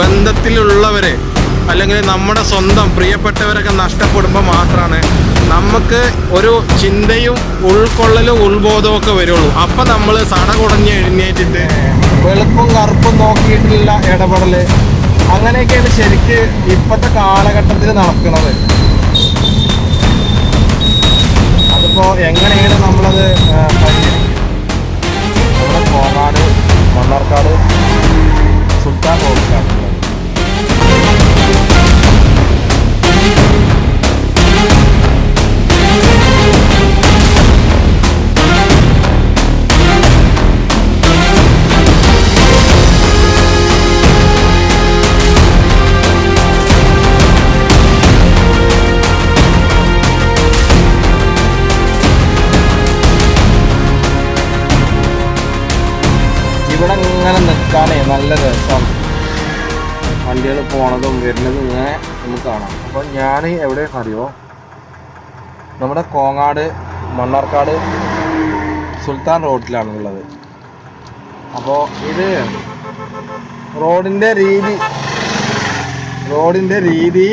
ബന്ധത്തിലുള്ളവരെ അല്ലെങ്കിൽ നമ്മുടെ സ്വന്തം പ്രിയപ്പെട്ടവരൊക്കെ നഷ്ടപ്പെടുമ്പോൾ മാത്രമാണ് നമുക്ക് ഒരു ചിന്തയും ഉൾക്കൊള്ളലും ഉൾബോധവും ഒക്കെ വരുള്ളൂ. അപ്പം നമ്മൾ സട കുടഞ്ഞ് എഴുന്നേറ്റിട്ട് വെളുപ്പും കറുപ്പും നോക്കിയിട്ടില്ല ഇടപെടൽ അങ്ങനെയൊക്കെയാണ് ശരിക്ക് ഇപ്പോഴത്തെ കാലഘട്ടത്തിൽ നടക്കുന്നത്. അതിപ്പോൾ എങ്ങനെയാണ് നമ്മളത് പരിഹരിക്കും നമ്മുടെ കോങ്ങാട് മണ്ണാർക്കാട് സുൽത്താൻ എവിടെയാണെന്ന് അറിയോ? നമ്മുടെ കോങ്ങാട് മണ്ണാർക്കാട് സുൽത്താൻ റോഡിലാണ് ഉള്ളത് അപ്പോൾ ഇത് റോഡിന്റെ രീതി റോഡിന്റെ രീതി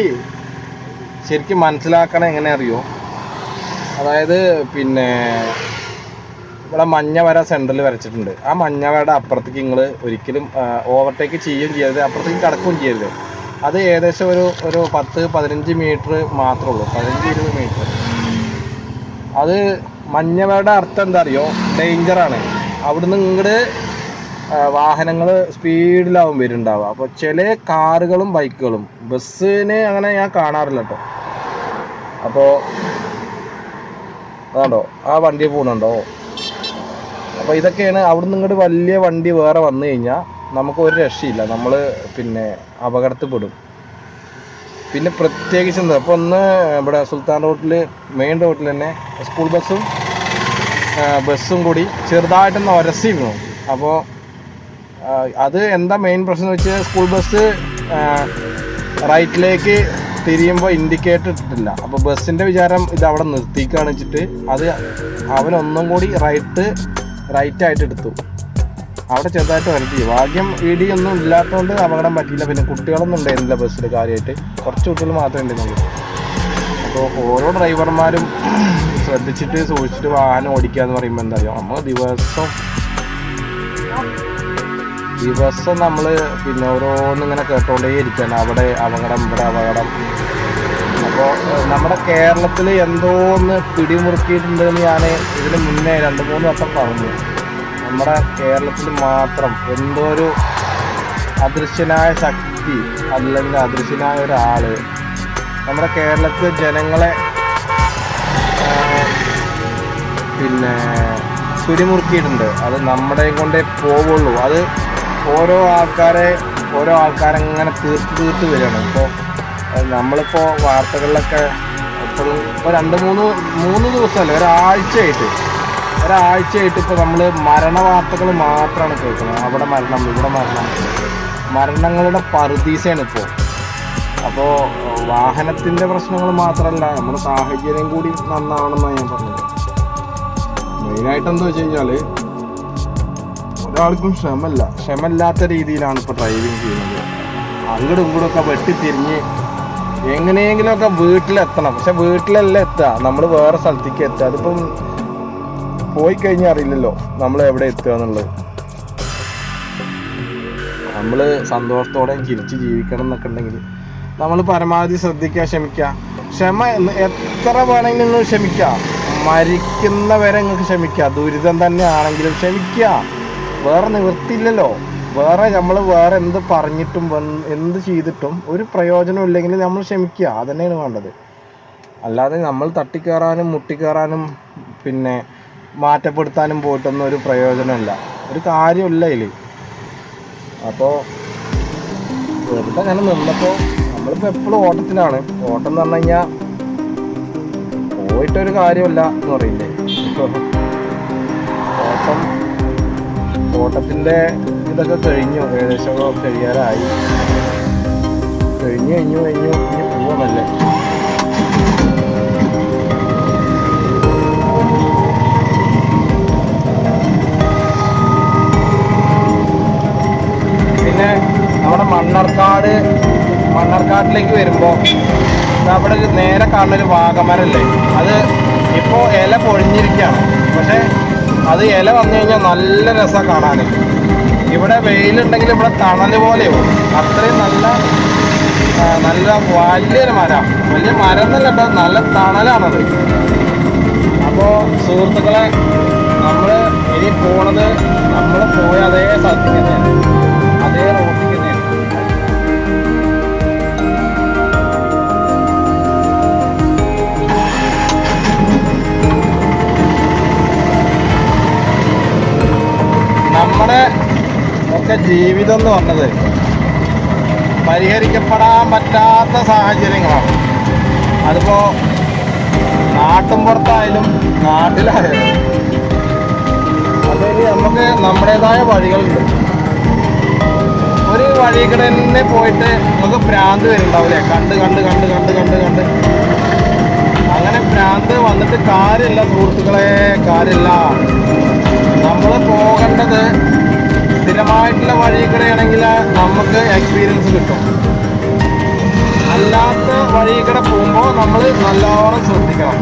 ശരിക്കും മനസ്സിലാക്കണം എങ്ങനെ അറിയോ അതായത് പിന്നെ ഇവിടെ മഞ്ഞ വര സെന്ററിൽ വരച്ചിട്ടുണ്ട്. ആ മഞ്ഞ വരയുടെ അപ്പുറത്തേക്ക് നിങ്ങൾ ഒരിക്കലും ഓവർടേക്ക് ചെയ്യുകയും ചെയ്യരുത്. അപ്പുറത്തേക്ക് കടക്കുകയും ചെയ്യരുത്. അത് ഏകദേശം ഒരു ഒരു പത്ത് പതിനഞ്ച് മീറ്റർ മാത്രമേ ഉള്ളൂ. പതിനഞ്ച് ഇരുപത് മീറ്റർ. അത് മഞ്ഞവരുടെ അർത്ഥം എന്താ അറിയോ? ഡേഞ്ചറാണ് അവിടുന്ന് ഇങ്ങോട്ട് വാഹനങ്ങൾ സ്പീഡിലാവും വരുന്നുണ്ടാവുക. അപ്പോൾ ചില കാറുകളും ബൈക്കുകളും ബസ്സിന് അങ്ങനെ ഞാൻ കാണാറില്ല കേട്ടോ അപ്പോൾ അതാണ്ടോ? ആ വണ്ടി പോകുന്നുണ്ടോ അപ്പോൾ ഇതൊക്കെയാണ് അവിടുന്ന് ഇങ്ങോട്ട് വലിയ വണ്ടി വേറെ വന്നു കഴിഞ്ഞാൽ നമുക്ക് ഒരു രക്ഷയില്ല. നമ്മൾ പിന്നെ അപകടത്തിൽപ്പെടും. പിന്നെ പ്രത്യേകിച്ച് എന്താ അപ്പോൾ ഒന്ന് ഇവിടെ സുൽത്താൻ റോട്ടിൽ മെയിൻ റോട്ടിൽ തന്നെ സ്കൂൾ ബസ്സും ബസ്സും കൂടി ചെറുതായിട്ടൊന്ന് ഒരസിയിരുന്നു. അപ്പോൾ അത് എന്താ മെയിൻ പ്രശ്നം എന്ന് വെച്ചാൽ സ്കൂൾ ബസ് റൈറ്റിലേക്ക് തിരിയുമ്പോൾ ഇൻഡിക്കേറ്റർ ഇട്ടിട്ടില്ല. അപ്പോൾ ബസ്സിന്റെ വിചാരം ഇത് അവിടെ നിർത്തിക്കാണിച്ചിട്ട് അത് അവനൊന്നും കൂടി റൈറ്റ് റൈറ്റായിട്ട് എടുത്തു. അവിടെ ചെറുതായിട്ട് വരട്ടി. ഭാഗ്യം ഇടി ഒന്നും ഇല്ലാത്തതുകൊണ്ട് അപകടം പറ്റിയില്ല. പിന്നെ കുട്ടികളൊന്നും ഉണ്ടായിരുന്നില്ല ബസ്സിൽ കാര്യമായിട്ട് കുറച്ച് കുട്ടികൾ മാത്രമേ ഉണ്ടായിരുന്നുള്ളൂ. അപ്പോൾ ഓരോ ഡ്രൈവർമാരും ശ്രദ്ധിച്ചിട്ട് സൂക്ഷിച്ചിട്ട് വാഹനം ഓടിക്കുക എന്ന് പറയുമ്പോൾ എന്താ പറയുക നമ്മൾ ദിവസം ദിവസം നമ്മൾ പിന്നെ ഓരോന്നും ഇങ്ങനെ കേട്ടോണ്ടേ ഇരിക്കുകയാണ് അവിടെ അപകടം ഇവിടെ അപകടം. അപ്പോൾ നമ്മുടെ കേരളത്തിൽ എന്തോ ഒന്ന് പിടിമുറുക്കിയിട്ടുണ്ട് എന്ന് ഞാൻ ഇതിന് മുന്നേ രണ്ട് മൂന്ന് വട്ടം പറഞ്ഞു. നമ്മുടെ കേരളത്തിൽ മാത്രം എന്തോ ഒരു അദൃശ്യനായ ശക്തി അല്ലെങ്കിൽ അദൃശ്യനായ ഒരാൾ നമ്മുടെ കേരളത്തിലെ ജനങ്ങളെ പിന്നെ പിടിമുറുക്കിയിട്ടുണ്ട് അത് നമ്മുടെയും കൊണ്ടേ പോവുള്ളൂ. അത് ഓരോ ആൾക്കാരെ ഓരോ ആൾക്കാരങ്ങനെ തീർത്ത് തീർത്ത് വരികയാണ്. ഇപ്പോൾ നമ്മളിപ്പോൾ വാർത്തകളിലൊക്കെ ഇപ്പോഴും ഇപ്പോൾ രണ്ട് മൂന്ന് മൂന്ന് ദിവസമല്ല? ഒരാഴ്ചയായിട്ട്. ഒരാഴ്ചയായിട്ട് ഇപ്പോൾ നമ്മൾ മരണ വാർത്തകൾ മാത്രമാണ് കേൾക്കുന്നത്. അവിടെ മരണം ഇവിടെ മരണം. മരണങ്ങളുടെ പറുദീസയാണ് ഇപ്പോൾ അപ്പോൾ വാഹനത്തിന്റെ പ്രശ്നങ്ങൾ മാത്രമല്ല നമ്മുടെ സാഹചര്യം കൂടി നന്നാവണമെന്നാണ് ഞാൻ പറഞ്ഞത്. മെയിനായിട്ട് എന്താ വെച്ച് കഴിഞ്ഞാൽ ഒരാൾക്കും ക്ഷമല്ല ക്ഷമല്ലാത്ത രീതിയിലാണ് ഇപ്പോൾ ഡ്രൈവിങ് ചെയ്യുന്നത്. അങ്ങോട്ടും ഇങ്ങോട്ടൊക്കെ വെട്ടിത്തിരിഞ്ഞ് എങ്ങനെയെങ്കിലുമൊക്കെ വീട്ടിലെത്തണം. പക്ഷെ വീട്ടിലല്ല എത്തുക. നമ്മൾ വേറെ സ്ഥലത്തേക്ക് എത്തുക. അതിപ്പം പോയി കഴിഞ്ഞാൽ അറിയില്ലല്ലോ നമ്മൾ എവിടെ എത്തുക എന്നുള്ളത്. നമ്മൾ സന്തോഷത്തോടെ ചിരിച്ച് ജീവിക്കണം എന്നൊക്കെ ഉണ്ടെങ്കിൽ നമ്മൾ പരമാവധി ശ്രദ്ധിക്കുക ക്ഷമിക്കുക. ക്ഷമ എത്ര വേണമെങ്കിലും നിങ്ങൾ ക്ഷമിക്കുക. മരിക്കുന്നവരെ നിങ്ങൾക്ക് ക്ഷമിക്കുക. ദുരിതം തന്നെ ആണെങ്കിലും ക്ഷമിക്കുക. വേറെ നിവൃത്തിയില്ലല്ലോ. വേറെ നമ്മൾ വേറെ എന്ത് പറഞ്ഞിട്ടും എന്ത് ചെയ്തിട്ടും ഒരു പ്രയോജനം ഇല്ലെങ്കിൽ നമ്മൾ ക്ഷമിക്കുക. അതന്നെയാണ് വേണ്ടത്. അല്ലാതെ നമ്മൾ തട്ടിക്കയറാനും മുട്ടിക്കയറാനും പിന്നെ മാറ്റപ്പെടുത്താനും പോയിട്ടൊന്നും ഒരു പ്രയോജനമില്ല. ഒരു കാര്യമില്ല ഇതിൽ അപ്പോൾ വെറുതെ അങ്ങനെ നിന്നപ്പോൾ നമ്മളിപ്പോൾ എപ്പോഴും ഓട്ടത്തിലാണ് ഓട്ടം എന്ന് പറഞ്ഞു കഴിഞ്ഞാൽ പോയിട്ടൊരു കാര്യമില്ല എന്ന് പറയില്ലേ? ഓട്ടം ഓട്ടത്തിന്റെ ഇതൊക്കെ കഴിഞ്ഞു. ഏകദേശം കഴിയാറായി കഴിഞ്ഞു കഴിഞ്ഞു കഴിഞ്ഞു ഇനി പോവാന്നല്ലേ പിന്നെ നമ്മുടെ മണ്ണർക്കാട് മണ്ണർക്കാട്ടിലേക്ക് വരുമ്പോൾ അവിടെ നേരെ കാണുന്നൊരു വാഗമരല്ലേ? അത് ഇപ്പോൾ ഇല പൊഴിഞ്ഞിരിക്കുകയാണ്. പക്ഷേ അത് ഇല വന്നു കഴിഞ്ഞാൽ നല്ല രസമാണ് കാണാൻ ഇവിടെ വെയിലുണ്ടെങ്കിൽ ഇവിടെ തണൽ പോലെയോ അത്രയും നല്ല നല്ല വലിയൊരു മരം. വലിയ മരം എന്നല്ല നല്ല തണലാണത്. അപ്പോൾ സുഹൃത്തുക്കളെ നമ്മൾ ഇനി പോണത് നമ്മൾ പോയ അതേ സ്ഥലത്തേക്ക് തന്നെയാണ്. നമ്മുടെ ഒക്കെ ജീവിതം എന്ന് പറഞ്ഞത് പരിഹരിക്കപ്പെടാൻ പറ്റാത്ത സാഹചര്യങ്ങളാണ്. അതിപ്പോ നാട്ടും പുറത്തായാലും നാട്ടിലായാലും അതിൽ നമുക്ക് നമ്മുടേതായ വഴികളുണ്ട്. ഒരു വഴി കൂടെ തന്നെ പോയിട്ട് നമുക്ക് ഭ്രാന്ത് വരുന്നുണ്ടാവില്ലേ? കണ്ട് കണ്ട് കണ്ട് കണ്ട് കണ്ട് കണ്ട്. അങ്ങനെ ഭ്രാന്ത് വന്നിട്ട് കാര്യമില്ല സുഹൃത്തുക്കളെ കാര്യമില്ല. നമ്മൾ പോകേണ്ടത് സ്ഥിരമായിട്ടുള്ള വഴി കൂടെയാണെങ്കിൽ നമുക്ക് എക്സ്പീരിയൻസ് കിട്ടും. അല്ലാത്ത വഴി കൂടെ പോകുമ്പോൾ നമ്മൾ നല്ലോണം ശ്രദ്ധിക്കണം.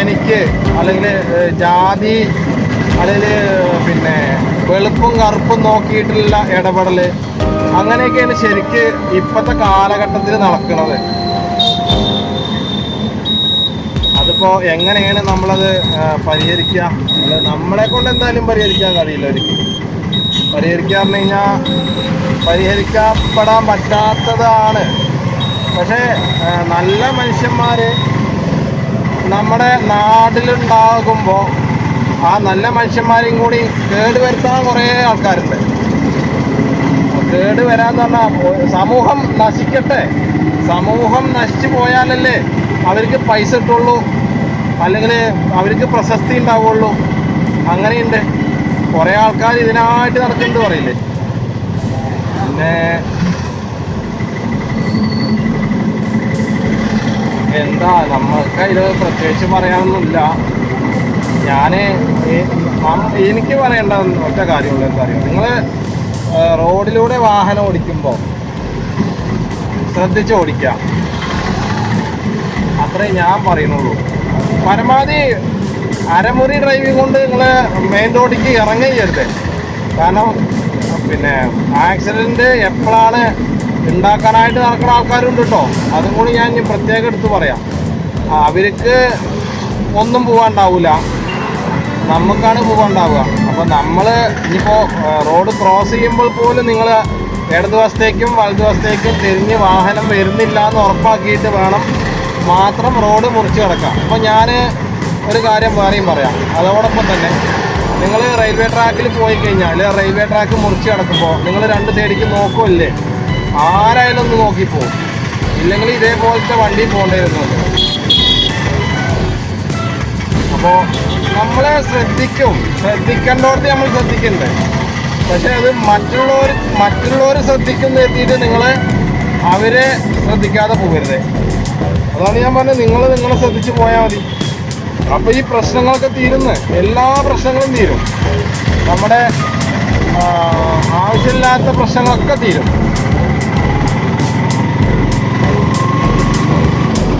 എനിക്ക് അല്ലെങ്കിൽ ജാതി അല്ലെങ്കിൽ പിന്നെ വെളുപ്പും കറുപ്പും നോക്കിയിട്ടുള്ള ഇടപെടൽ അങ്ങനെയൊക്കെയാണ് ശരിക്ക് ഇപ്പോഴത്തെ കാലഘട്ടത്തിൽ നടക്കുന്നത്. അതിപ്പോൾ എങ്ങനെയാണ് നമ്മളത് പരിഹരിക്കുക? അല്ല നമ്മളെ കൊണ്ട് എന്തായാലും പരിഹരിക്കാൻ കഴിയില്ല ഒരിക്കലും. പരിഹരിക്കുക പറഞ്ഞു കഴിഞ്ഞാൽ പരിഹരിക്കപ്പെടാൻ പറ്റാത്തതാണ്. പക്ഷേ നല്ല മനുഷ്യന്മാർ നമ്മുടെ നാട്ടിലുണ്ടാകുമ്പോൾ ആ നല്ല മനുഷ്യന്മാരെയും കൂടി കേടുവരുത്താൻ കുറേ ആൾക്കാരുണ്ട്. കേട് വരാന്ന് പറഞ്ഞാൽ സമൂഹം നശിക്കട്ടെ. സമൂഹം നശിച്ചു പോയാലല്ലേ അവർക്ക് പൈസ കിട്ടുള്ളൂ. അല്ലെങ്കിൽ അവർക്ക് പ്രശസ്തി ഉണ്ടാവുള്ളൂ. അങ്ങനെയുണ്ട്. കുറേ ആൾക്കാർ ഇതിനായിട്ട് നടക്കുന്നുണ്ട് പറയില്ലേ? പിന്നെ എന്താ നമ്മൾക്ക് അതിൽ പ്രത്യേകിച്ച് പറയാനൊന്നുമില്ല. ഞാൻ എനിക്ക് പറയേണ്ട ഒറ്റ കാര്യമുള്ളൂ എന്താ പറയുക നിങ്ങൾ റോഡിലൂടെ വാഹനം ഓടിക്കുമ്പോൾ ശ്രദ്ധിച്ച് ഓടിക്കുക. അത്രേ ഞാൻ പറയുന്നുള്ളൂ. പരമാവധി അരമുറി ഡ്രൈവിംഗ് കൊണ്ട് നിങ്ങൾ മെയിൻ റോഡിലേക്ക് ഇറങ്ങുകയരുത് കാരണം പിന്നെ ആക്സിഡന്റ് എപ്പോഴാണ് ഉണ്ടാക്കാനായിട്ട് നടക്കുന്ന ആൾക്കാരുണ്ട് കേട്ടോ അതും കൂടി ഞാൻ പ്രത്യേകം എടുത്ത് പറയാം. അവർക്ക് ഒന്നും പോകാണ്ടാവില്ല നമുക്കാണ് പോകാണ്ടാവുക അപ്പോൾ നമ്മൾ ഇനിയിപ്പോൾ റോഡ് ക്രോസ് ചെയ്യുമ്പോൾ പോലും നിങ്ങൾ ഇടതുവശത്തേക്കും വലതുവശത്തേക്കും തിരിഞ്ഞ് വാഹനം വരുന്നില്ല എന്ന് ഉറപ്പാക്കിയിട്ട് വേണം മാത്രം റോഡ് മുറിച്ച് കിടക്കാം അപ്പോൾ ഞാൻ ഒരു കാര്യം വേറെയും പറയാം. അതോടൊപ്പം തന്നെ നിങ്ങൾ റെയിൽവേ ട്രാക്കിൽ പോയി കഴിഞ്ഞാൽ റെയിൽവേ ട്രാക്ക് മുറിച്ച് കിടക്കുമ്പോൾ നിങ്ങൾ രണ്ട് സൈഡിലേക്ക് നോക്കുമല്ലേ ആരായാലും ഒന്ന് നോക്കിപ്പോവും ഇല്ലെങ്കിൽ ഇതേപോലത്തെ വണ്ടി പോകേണ്ടി വരുന്നുണ്ട് അപ്പോൾ നമ്മളെ ശ്രദ്ധിക്കും. ശ്രദ്ധിക്കേണ്ടോടത്ത് നമ്മൾ ശ്രദ്ധിക്കണ്ടേ. പക്ഷെ അത് മറ്റുള്ളവർ മറ്റുള്ളവർ ശ്രദ്ധിക്കുന്ന എത്തിയിട്ട് നിങ്ങൾ അവരെ ശ്രദ്ധിക്കാതെ പോകരുത്. അതാണ് ഞാൻ പറഞ്ഞത്. നിങ്ങൾ നിങ്ങളെ ശ്രദ്ധിച്ച് പോയാൽ മതി. അപ്പോൾ ഈ പ്രശ്നങ്ങളൊക്കെ തീരുന്നു. എല്ലാ പ്രശ്നങ്ങളും തീരും. നമ്മുടെ ആവശ്യമില്ലാത്ത പ്രശ്നങ്ങളൊക്കെ തീരും.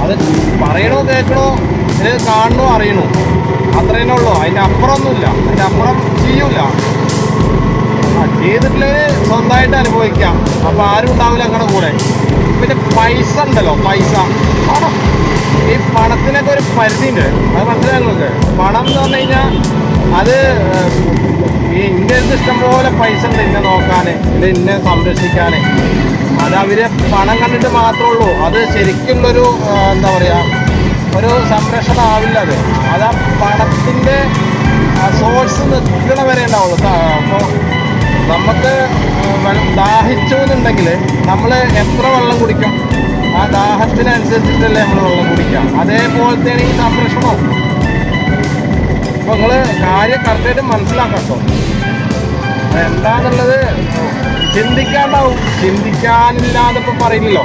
അത് പറയണോ കേൾക്കണോ ഇത് കാണണോ അറിയണോ? അത്രേനേ ഉള്ളൂ. അതിന്റെ അപ്പുറമൊന്നുമില്ല. അതിന്റെ അപ്പുറം ചെയ്യൂല. ചെയ്തിട്ടില്ലെങ്കിൽ സ്വന്തമായിട്ട് അനുഭവിക്കാം. അപ്പോൾ ആരും ഉണ്ടാവില്ല അങ്ങനെ കൂടെ. പിന്നെ പൈസ ഉണ്ടല്ലോ പൈസ. പണം. ഈ പണത്തിനൊക്കെ ഒരു പരിധിയുണ്ട്. അത് മനസ്സിലായി നിങ്ങൾക്ക്? പണം എന്ന് പറഞ്ഞു കഴിഞ്ഞാൽ അത് ഈ ഇന്ത്യയിൽ ഇഷ്ടംപോലെ പൈസ ഉണ്ട് ഇന്നെ നോക്കാൻ ഇല്ല ഇന്നെ സംരക്ഷിക്കാൻ അത് അവർ പണം കണ്ടിട്ട് മാത്രമേ ഉള്ളൂ അത് ശരിക്കുള്ളൊരു എന്താ പറയുക ഒരു സംരക്ഷണം ആവില്ല അത്. അത് ആ പണത്തിന്റെ സോഴ്സ് നിൽക്കണ വരെ ഉണ്ടാവുള്ളൂ. അപ്പോൾ നമുക്ക് ദാഹിച്ചു എന്നുണ്ടെങ്കിൽ നമ്മൾ എത്ര വെള്ളം കുടിക്കും? ആ ദാഹത്തിനനുസരിച്ചിട്ടല്ലേ നമ്മൾ വെള്ളം കുടിക്കാം അതേപോലത്തെയാണ് ഈ സംരക്ഷണവും. അപ്പോൾ നിങ്ങൾ കാര്യം കറക്റ്റായിട്ട് മനസ്സിലാക്കാം കേട്ടോ എന്താന്നുള്ളത് ചിന്തിക്കാണ്ടാവും. ചിന്തിക്കാനില്ലാതെ ഇപ്പം പറയില്ലല്ലോ.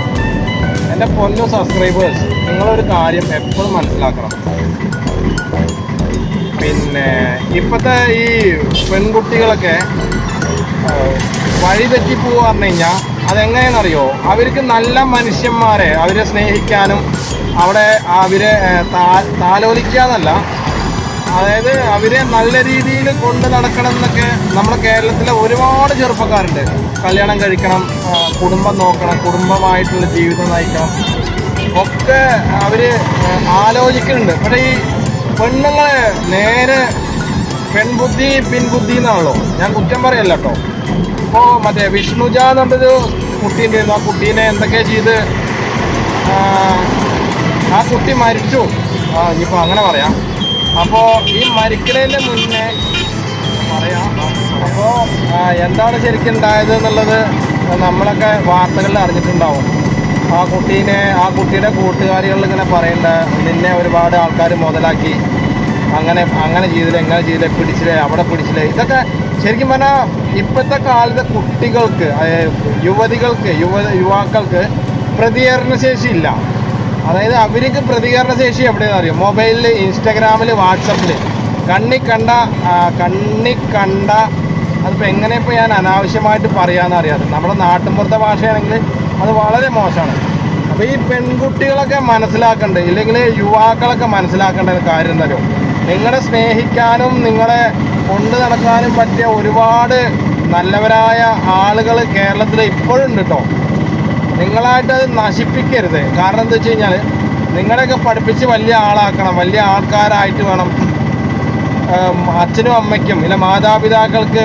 എന്റെ പൊന്നു സബ്സ്ക്രൈബേഴ്സ് നിങ്ങളൊരു കാര്യം എപ്പോഴും മനസ്സിലാക്കണം. പിന്നെ ഇപ്പോഴത്തെ ഈ പെൺകുട്ടികളൊക്കെ വഴിതെറ്റി വഴി തെറ്റി പോവുക പറഞ്ഞു കഴിഞ്ഞാൽ അതെങ്ങനെയാണെന്നറിയോ? അവർക്ക് നല്ല മനുഷ്യന്മാരെ അവരെ സ്നേഹിക്കാനും അവിടെ അവരെ താ- താലോലിക്കുക എന്നല്ല അതായത് അവരെ നല്ല രീതിയിൽ കൊണ്ട് നടക്കണം എന്നൊക്കെ നമ്മുടെ കേരളത്തിലെ ഒരുപാട് ചെറുപ്പക്കാരുണ്ട്. കല്യാണം കഴിക്കണം കുടുംബം നോക്കണം കുടുംബമായിട്ടുള്ള ജീവിതം നയിക്കണം. ഒക്കെ അവർ ആലോചിക്കുന്നുണ്ട്. പക്ഷേ ഈ പെണ്ണുങ്ങളെ നേരെ പെൺബുദ്ധി പിൻബുദ്ധി എന്നാണല്ലോ? ഞാൻ കുറ്റം പറയല്ല കേട്ടോ. ഇപ്പോൾ മറ്റേ വിഷ്ണുജ എന്ന് പറഞ്ഞൊരു കുട്ടി ഉണ്ടായിരുന്നു. ആ കുട്ടീനെ എന്തൊക്കെ ചെയ്ത് ആ, ആ കുട്ടി മരിച്ചു. ആ ഇനിയിപ്പോൾ അങ്ങനെ പറയാം. അപ്പോൾ ഈ മരിക്കുന്നതിന്റെ മുന്നേ പറയാം. അപ്പോൾ എന്താണ് ശരിക്കും ഉണ്ടായത് എന്നുള്ളത് നമ്മളൊക്കെ വാർത്തകളിൽ അറിഞ്ഞിട്ടുണ്ടാവും. ആ കുട്ടീനെ ആ കുട്ടിയുടെ കൂട്ടുകാരികളിൽ ഇങ്ങനെ പറയേണ്ട നിന്നെ ഒരുപാട് ആൾക്കാർ മുതലാക്കി. അങ്ങനെ അങ്ങനെ ചെയ്തില്ല എങ്ങനെ ചെയ്തില്ല പിടിച്ചില്ലേ അവിടെ പിടിച്ചില്ലേ. ഇതൊക്കെ ശരിക്കും പറഞ്ഞാൽ ഇപ്പോഴത്തെ കാലത്തെ കുട്ടികൾക്ക് യുവതികൾക്ക് യുവ യുവാക്കൾക്ക് പ്രതികരണശേഷി ഇല്ല. അതായത് അവർക്ക് പ്രതികരണ ശേഷി എവിടെയാണെന്ന് അറിയോ? മൊബൈലിൽ ഇൻസ്റ്റഗ്രാമിൽ വാട്സപ്പിൽ കണ്ണി കണ്ട കണ്ണി കണ്ട അതിപ്പോൾ എങ്ങനെ ഇപ്പോൾ ഞാൻ അനാവശ്യമായിട്ട് പറയാമെന്ന് അറിയാതെ. നമ്മുടെ നാട്ടിൻപുറത്തെ ഭാഷയാണെങ്കിൽ അത് വളരെ മോശമാണ്. അപ്പോൾ ഈ പെൺകുട്ടികളൊക്കെ മനസ്സിലാക്കേണ്ടത് ഇല്ലെങ്കിൽ യുവാക്കളൊക്കെ മനസ്സിലാക്കേണ്ട ഒരു കാര്യം തരും നിങ്ങളെ സ്നേഹിക്കാനും നിങ്ങളെ കൊണ്ടു നടക്കാനും പറ്റിയ ഒരുപാട് നല്ലവരായ ആളുകൾ കേരളത്തിൽ ഇപ്പോഴുണ്ട് കേട്ടോ നിങ്ങളായിട്ട് അത് നശിപ്പിക്കരുത്. കാരണം എന്താ വെച്ച് കഴിഞ്ഞാൽ നിങ്ങളെയൊക്കെ പഠിപ്പിച്ച് വലിയ ആളാക്കണം. വലിയ ആൾക്കാരായിട്ട് വേണം. അച്ഛനും അമ്മയ്ക്കും ഇല്ല മാതാപിതാക്കൾക്ക്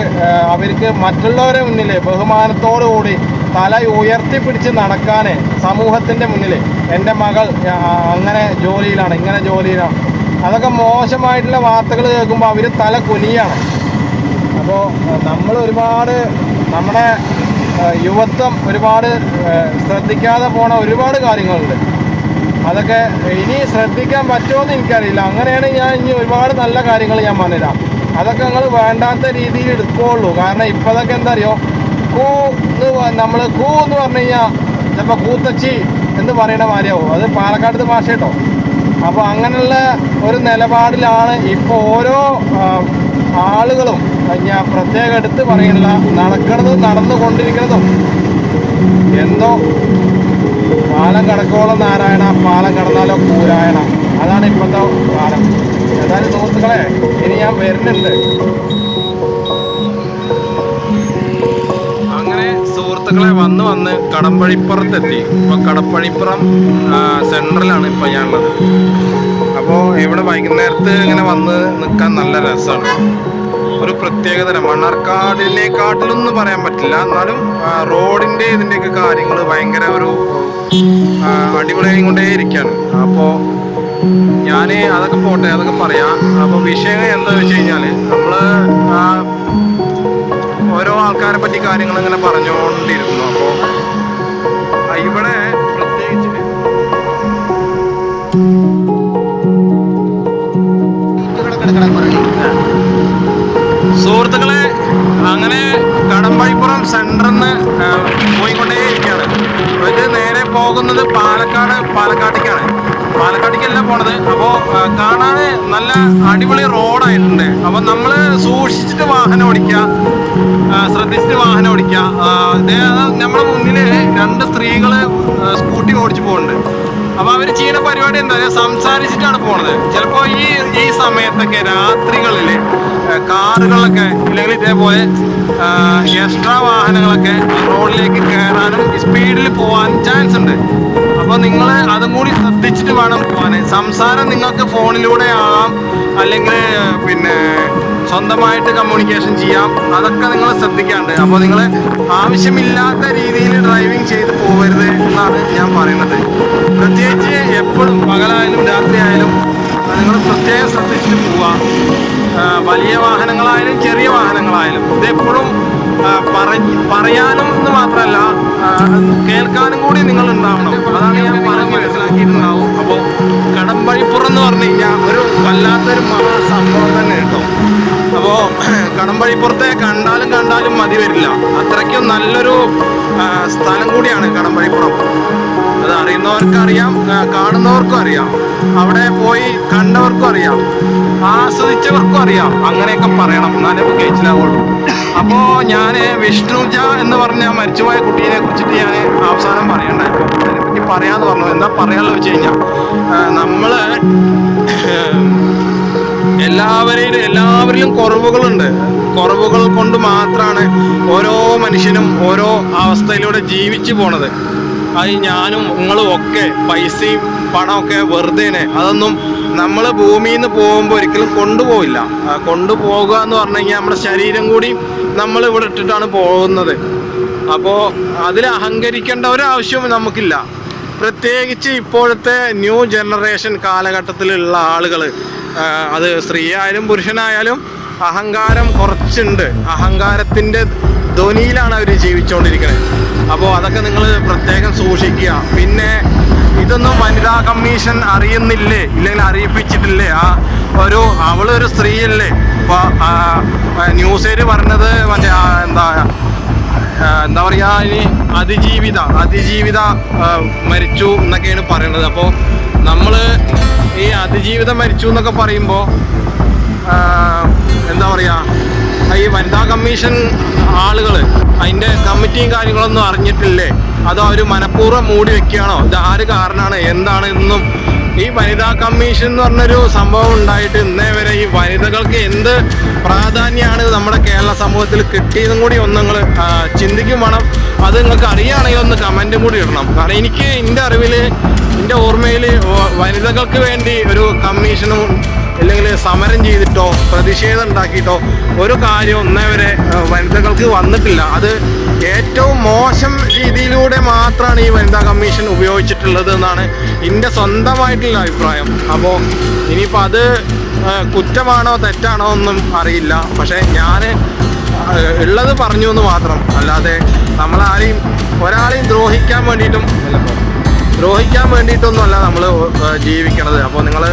അവർക്ക് മറ്റുള്ളവരെ മുന്നിൽ ബഹുമാനത്തോടു കൂടി തല ഉയർത്തിപ്പിടിച്ച് നടക്കാൻ സമൂഹത്തിന്റെ മുന്നിൽ എന്റെ മകൾ അങ്ങനെ ജോലിയിലാണ് ഇങ്ങനെ ജോലിയിലാണ്. അതൊക്കെ മോശമായിട്ടുള്ള വാർത്തകൾ കേൾക്കുമ്പോൾ അവർ തല കുനിയാണ്. അപ്പോൾ നമ്മൾ ഒരുപാട് നമ്മുടെ യുവത്വം ഒരുപാട് ശ്രദ്ധിക്കാതെ പോണ ഒരുപാട് കാര്യങ്ങളുണ്ട്. അതൊക്കെ ഇനി ശ്രദ്ധിക്കാൻ പറ്റുമെന്ന് എനിക്കറിയില്ല. അങ്ങനെയാണ് ഞാൻ ഇനി ഒരുപാട് നല്ല കാര്യങ്ങൾ ഞാൻ പറഞ്ഞുതരാം. അതൊക്കെ നിങ്ങൾ വേണ്ടാത്ത രീതിയിൽ എടുക്കുകയുള്ളൂ കാരണം ഇപ്പോൾ അതൊക്കെ എന്താ അറിയോ കൂ എന്ന് നമ്മൾ കൂ എന്ന് പറഞ്ഞു കഴിഞ്ഞാൽ ചിലപ്പോൾ കൂത്തച്ചി എന്ന് പറയുന്ന മാതിരിയാവും. അത് പാലക്കാട് ഭാഷ കേട്ടോ അപ്പോൾ അങ്ങനെയുള്ള ഒരു നിലപാടിലാണ് ഇപ്പോൾ ഓരോ ആളുകളും ഞാൻ പ്രത്യേകം എടുത്ത് പറയുന്നില്ല നടക്കുന്നതും നടന്നുകൊണ്ടിരിക്കുന്നതും. എന്നോ പാലം കടക്കോളം നാരായണ പാലം കടന്നാലോ പൂരായണ. അതാണ് ഇപ്പോഴത്തെ കാലം ഏതായാലും സുഹൃത്തുക്കളെ ഇനി ഞാൻ വരുന്നുണ്ട്. അങ്ങനെ സുഹൃത്തുക്കളെ വന്ന് വന്ന് കടമ്പഴിപ്പുറത്തെത്തി. ഇപ്പൊ കടപ്പഴിപ്പുറം സെൻട്രലാണ് ഇപ്പൊ ഞാനുള്ളത് അപ്പോൾ ഇവിടെ വൈകുന്നേരത്ത് ഇങ്ങനെ വന്ന് നിൽക്കാൻ നല്ല രസമാണ് ഒരു പ്രത്യേകതരം മണ്ണാർക്കാടിനെക്കാട്ടിലൊന്നും പറയാൻ പറ്റില്ല. എന്നാലും റോഡിന്റെ ഇതിന്റെയൊക്കെ കാര്യങ്ങൾ ഭയങ്കര ഒരു അടിപൊളിയായി കൊണ്ടേ ഇരിക്കുകയാണ് അപ്പോൾ ഞാൻ അതൊക്കെ പോട്ടെ അതൊക്കെ പറയാം. അപ്പോൾ വിഷയം എന്താ വെച്ച് കഴിഞ്ഞാൽ നമ്മൾ ഓരോ ആൾക്കാരെ പറ്റി കാര്യങ്ങൾ ഇങ്ങനെ പറഞ്ഞുകൊണ്ടിരുന്നു അപ്പോൾ ഇവിടെ സുഹൃത്തുക്കളെ അങ്ങനെ കടമ്പഴിപ്പുറം സെന്ററിന്ന് പോയിക്കൊണ്ടേയിരിക്കുകയാണ്. ഇത് നേരെ പോകുന്നത് പാലക്കാട് പാലക്കാട്ടേക്കാണ്. പാലക്കാട്ടേക്കല്ല പോണത്. അപ്പോൾ കാണാൻ നല്ല അടിപൊളി റോഡായിട്ടുണ്ട്. അപ്പോൾ നമ്മൾ സൂക്ഷിച്ചിട്ട് വാഹനം ഓടിക്കുക ശ്രദ്ധിച്ചിട്ട് വാഹനം ഓടിക്കുക നമ്മുടെ മുന്നിൽ രണ്ട് സ്ത്രീകൾ സ്കൂട്ടി ഓടിച്ചു പോകുന്നുണ്ട് അപ്പൊ അവർ ചെയ്യുന്ന പരിപാടി എന്താ? സംസാരിച്ചിട്ടാണ് പോണത്. ചിലപ്പോ ഈ ഈ സമയത്തൊക്കെ രാത്രികളിൽ കാറുകളൊക്കെ ഇല്ലെങ്കിൽ ഇതേപോലെ എക്സ്ട്രാ വാഹനങ്ങളൊക്കെ റോഡിലേക്ക് കയറാനും സ്പീഡിൽ പോകാനും ചാൻസ് ഉണ്ട്. അപ്പൊ നിങ്ങൾ അതും കൂടി ശ്രദ്ധിച്ചിട്ട് വേണം പോകാൻ സംസാരം നിങ്ങൾക്ക് ഫോണിലൂടെ ആകാം അല്ലെങ്കിൽ പിന്നെ സ്വന്തമായിട്ട് കമ്മ്യൂണിക്കേഷൻ ചെയ്യാം. അതൊക്കെ നിങ്ങൾ ശ്രദ്ധിക്കാണ്ട്. അപ്പോൾ നിങ്ങൾ ആവശ്യമില്ലാത്ത രീതിയിൽ ഡ്രൈവിംഗ് ചെയ്ത് പോകരുത് എന്നാണ് ഞാൻ പറയുന്നത്. പ്രത്യേകിച്ച് എപ്പോഴും പകലായാലും രാത്രിയായാലും നിങ്ങൾ പ്രത്യേകം ശ്രദ്ധിച്ചിട്ട് പോവുക. വലിയ വാഹനങ്ങളായാലും ചെറിയ വാഹനങ്ങളായാലും. ഇതെപ്പോഴും പറയാനും എന്ന് മാത്രമല്ല കേൾക്കാനും കൂടി നിങ്ങൾ ഉണ്ടാവണം. അതാണ് ഞാൻ പറഞ്ഞ് മനസ്സിലാക്കിയിട്ടുണ്ടാവും. അപ്പോൾ കടമ്പഴിപ്പുറം എന്ന് പറഞ്ഞു കഴിഞ്ഞാൽ ഒരു വല്ലാത്തൊരു സംഭവം തന്നെ കേട്ടോ. അപ്പോൾ കടമ്പഴിപ്പുറത്തെ കണ്ടാലും കണ്ടാലും മതി വരില്ല. അത്രയ്ക്കും നല്ലൊരു സ്ഥലം കൂടിയാണ് കടമ്പഴിപ്പുറം അത് അറിയുന്നവർക്കും അറിയാം കാണുന്നവർക്കും അറിയാം. അവിടെ പോയി കണ്ടവർക്കും അറിയാം. ആസ്വദിച്ചവർക്കും അറിയാം. അങ്ങനെയൊക്കെ പറയണം. എന്നാലേ കേച്ചിലാവുള്ളൂ അപ്പോൾ ഞാൻ വിഷ്ണുജ എന്ന് പറഞ്ഞ മരിച്ചുപോയ കുട്ടീനെ കുറിച്ചിട്ട് ഞാൻ അവസാനം പറയണ്ടേ. അതിനെപ്പറ്റി പറയാന്ന് പറഞ്ഞു. എന്താ പറയാന്ന് വെച്ച് കഴിഞ്ഞാൽ നമ്മൾ എല്ലാവരെയും എല്ലാവരിലും കുറവുകളുണ്ട്. കുറവുകൾ കൊണ്ട് മാത്രമാണ് ഓരോ മനുഷ്യനും ഓരോ അവസ്ഥയിലൂടെ ജീവിച്ചു പോണത്. അത് ഞാനും നിങ്ങളും ഒക്കെ പൈസയും പണമൊക്കെ വെറുതെ അതൊന്നും നമ്മൾ ഭൂമിയിൽ നിന്ന് പോകുമ്പോൾ ഒരിക്കലും കൊണ്ടുപോയില്ല കൊണ്ടുപോകുക എന്ന് പറഞ്ഞു കഴിഞ്ഞാൽ നമ്മുടെ ശരീരം കൂടി നമ്മൾ ഇവിടെ ഇട്ടിട്ടാണ് പോകുന്നത്. അപ്പോൾ അതിൽ അഹങ്കരിക്കേണ്ട ഒരാവശ്യവും നമുക്കില്ല. പ്രത്യേകിച്ച് ഇപ്പോഴത്തെ ന്യൂ ജനറേഷൻ കാലഘട്ടത്തിലുള്ള ആളുകൾ അത് സ്ത്രീയായാലും പുരുഷനായാലും അഹങ്കാരം കുറച്ചുണ്ട്. അഹങ്കാരത്തിന്റെ ധ്വനിയിലാണ് അവർ ജീവിച്ചുകൊണ്ടിരിക്കുന്നത് അപ്പോൾ അതൊക്കെ നിങ്ങൾ പ്രത്യേകം സൂക്ഷിക്കുക. പിന്നെ ഇതൊന്നും വനിതാ കമ്മീഷൻ അറിയുന്നില്ലേ? ഇല്ലെങ്കിൽ അറിയിപ്പിച്ചിട്ടില്ലേ? ആ ഒരു അവളൊരു സ്ത്രീയല്ലേ? ഇപ്പോൾ ന്യൂസേര് പറഞ്ഞത് മറ്റേ എന്താ എന്താ പറയുക ഇനി അതിജീവിത അതിജീവിത മരിച്ചു എന്നൊക്കെയാണ് പറയുന്നത്. അപ്പോൾ നമ്മൾ ഈ അതിജീവിതം മരിച്ചു എന്നൊക്കെ പറയുമ്പോൾ എന്താ പറയുക ഈ വനിതാ കമ്മീഷൻ ആളുകൾ അതിന്റെ കമ്മിറ്റിയും കാര്യങ്ങളൊന്നും അറിഞ്ഞിട്ടില്ലേ? അതോ അവർ മനഃപൂർവം മൂടി വെക്കുകയാണോ? ഇത് ആര് കാരണമാണ് എന്താണ് എന്നും ഈ വനിതാ കമ്മീഷൻ എന്ന് പറഞ്ഞൊരു സംഭവം ഉണ്ടായിട്ട് ഇന്നേ വരെ ഈ വനിതകൾക്ക് എന്ത് പ്രാധാന്യമാണ് നമ്മുടെ കേരള സമൂഹത്തിൽ കിട്ടിയതും കൂടി ഒന്ന് നിങ്ങൾ ചിന്തിക്കും വേണം. അത് നിങ്ങൾക്ക് അറിയുകയാണെങ്കിൽ ഒന്ന് കമന്റും കൂടി ഇടണം. കാരണം എനിക്ക് എന്റെ അറിവിൽ എന്റെ ഓർമ്മയിൽ വനിതകൾക്ക് വേണ്ടി ഒരു കമ്മീഷനും അല്ലെങ്കിൽ സമരം ചെയ്തിട്ടോ പ്രതിഷേധം ഉണ്ടാക്കിയിട്ടോ ഒരു കാര്യം ഒന്നേ വരെ വനിതകൾക്ക് വന്നിട്ടില്ല. അത് ഏറ്റവും മോശം രീതിയിലൂടെ മാത്രമാണ് ഈ വനിതാ കമ്മീഷൻ ഉപയോഗിച്ചിട്ടുള്ളത് എന്നാണ് എന്റെ സ്വന്തമായിട്ടുള്ള അഭിപ്രായം. അപ്പോൾ ഇനിയിപ്പോൾ അത് കുറ്റമാണോ തെറ്റാണോ ഒന്നും അറിയില്ല. പക്ഷേ ഞാൻ ഉള്ളത് പറഞ്ഞു എന്ന് മാത്രം. അല്ലാതെ നമ്മളാരെയും ഒരാളെയും ദ്രോഹിക്കാൻ വേണ്ടിയിട്ടും ദ്രോഹിക്കാൻ വേണ്ടിയിട്ടൊന്നുമല്ല നമ്മൾ ജീവിക്കണത്. അപ്പോൾ നിങ്ങൾ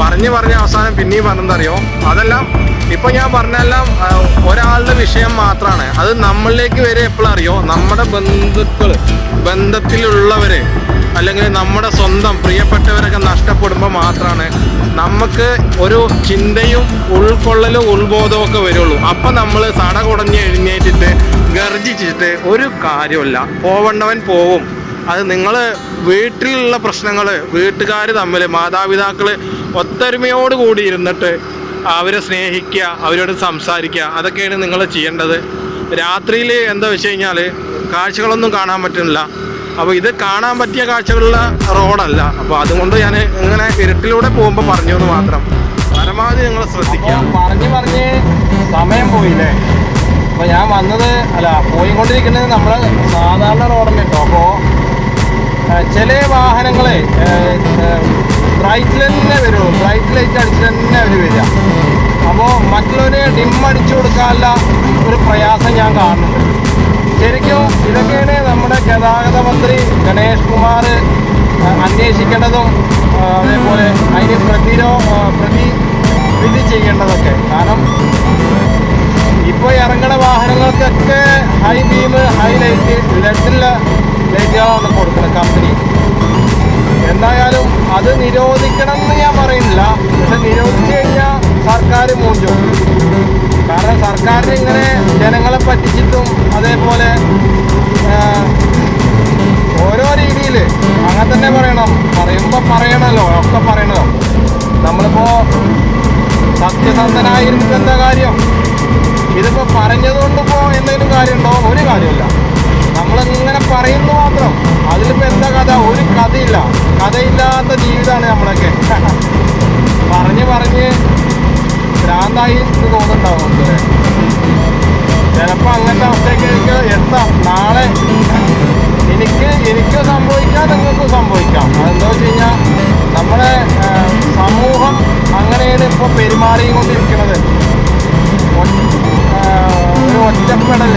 പറഞ്ഞു പറഞ്ഞ അവസാനം പിന്നെയും പറഞ്ഞെന്തറിയോ? അതെല്ലാം ഇപ്പം ഞാൻ പറഞ്ഞെല്ലാം ഒരാളുടെ വിഷയം മാത്രമാണ് അത് നമ്മളിലേക്ക് വരെ എപ്പോഴും അറിയോ? നമ്മുടെ ബന്ധുക്കൾ ബന്ധത്തിലുള്ളവർ അല്ലെങ്കിൽ നമ്മുടെ സ്വന്തം പ്രിയപ്പെട്ടവരൊക്കെ നഷ്ടപ്പെടുമ്പോൾ മാത്രമാണ് നമുക്ക് ഒരു ചിന്തയും ഉൾക്കൊള്ളലും ഉൾബോധവും ഒക്കെ വരുള്ളൂ. അപ്പം നമ്മൾ സട കുടഞ്ഞ് എഴുന്നേറ്റിട്ട് ഗർജിച്ചിട്ട് ഒരു കാര്യമില്ല പോവേണ്ടവൻ പോവും. അത് നിങ്ങൾ വീട്ടിലുള്ള പ്രശ്നങ്ങൾ വീട്ടുകാർ തമ്മിൽ മാതാപിതാക്കൾ ഒത്തൊരുമയോട് കൂടി ഇരുന്നിട്ട് അവരെ സ്നേഹിക്കുക അവരോട് സംസാരിക്കുക അതൊക്കെയാണ് നിങ്ങൾ ചെയ്യേണ്ടത്. രാത്രിയിൽ എന്താ വെച്ച് കഴിഞ്ഞാൽ കാഴ്ചകളൊന്നും കാണാൻ പറ്റുന്നില്ല. അപ്പോൾ ഇത് കാണാൻ പറ്റിയ കാഴ്ചകളുള്ള റോഡല്ല. അപ്പോൾ അതുകൊണ്ട് ഞാൻ ഇങ്ങനെ ഇരുട്ടിലൂടെ പോകുമ്പോൾ പറഞ്ഞു എന്ന് മാത്രം. പരമാവധി നിങ്ങൾ ശ്രദ്ധിക്കുക. പറഞ്ഞു പറഞ്ഞ് സമയം പോയില്ലേ? അപ്പോൾ ഞാൻ വന്നത് അല്ല പോയിക്കൊണ്ടിരിക്കുന്നത് നമ്മൾ സാധാരണ റോഡല്ലേ കേട്ടോ. അപ്പോ ഏഹ്, ചില വാഹനങ്ങളെ ബ്രൈറ്റ് തന്നെ വരുള്ളൂ ബ്രൈറ്റ് ലൈറ്റ് അടിച്ച് തന്നെ അവർ വരിക അപ്പോൾ മറ്റുള്ളവരെ ഡിം അടിച്ചു കൊടുക്കാനുള്ള ഒരു പ്രയാസം ഞാൻ കാണുന്നുണ്ട്. ശരിക്കും ഇതൊക്കെയാണ് നമ്മുടെ ഗതാഗത മന്ത്രി ഗണേഷ് കുമാർ അന്വേഷിക്കേണ്ടതും അതേപോലെ അതിന് പ്രതിരോ പ്രതി വിധി ചെയ്യേണ്ടതൊക്കെ. കാരണം ഇപ്പോൾ ഇറങ്ങണ വാഹനങ്ങൾക്കൊക്കെ ഹൈ ബീം ഹൈ ലൈറ്റ് ലൈറ്റുകളാണ് കൊടുക്കുന്നത് കമ്പനി. എന്തായാലും അത് നിരോധിക്കണം എന്ന് ഞാൻ പറയുന്നില്ല. പക്ഷെ നിരോധിച്ചു കഴിഞ്ഞാൽ സർക്കാർ മൂഞ്ചു. കാരണം സർക്കാരിന് ഇങ്ങനെ ജനങ്ങളെ പറ്റിച്ചിട്ടും അതേപോലെ ഓരോ രീതിയിൽ അങ്ങനെ തന്നെ പറയണം. പറയുമ്പോൾ പറയണല്ലോ ഒക്കെ പറയണല്ലോ. നമ്മളിപ്പോൾ സത്യസന്ധനായിരുന്നിട്ട് എന്താ കാര്യം ഇതിപ്പോൾ പറഞ്ഞതുകൊണ്ടിപ്പോൾ എന്തെങ്കിലും കാര്യമുണ്ടോ? ഒരു കാര്യമില്ല നമ്മളിങ്ങനെ പറയുന്നു മാത്രം. അതിലിപ്പോൾ എന്താ കഥ? ഒരു കഥയില്ല. കഥയില്ലാത്ത ജീവിതമാണ് നമ്മളൊക്കെ. പറഞ്ഞ് പറഞ്ഞ് ഭ്രാന്തായി എന്ന് തോന്നുന്നുണ്ടാവും ചിലപ്പോൾ അങ്ങനത്തെ അവസ്ഥയ്ക്ക് എത്താം നാളെ എനിക്ക് എനിക്ക് സംഭവിക്കാം നിങ്ങൾക്കും സംഭവിക്കാം. അതെന്താ വെച്ച് കഴിഞ്ഞാൽ നമ്മുടെ സമൂഹം അങ്ങനെയാണ് ഇപ്പോൾ പെരുമാറിക്കൊണ്ടിരിക്കുന്നത് ഒരു ഒറ്റപ്പെടൽ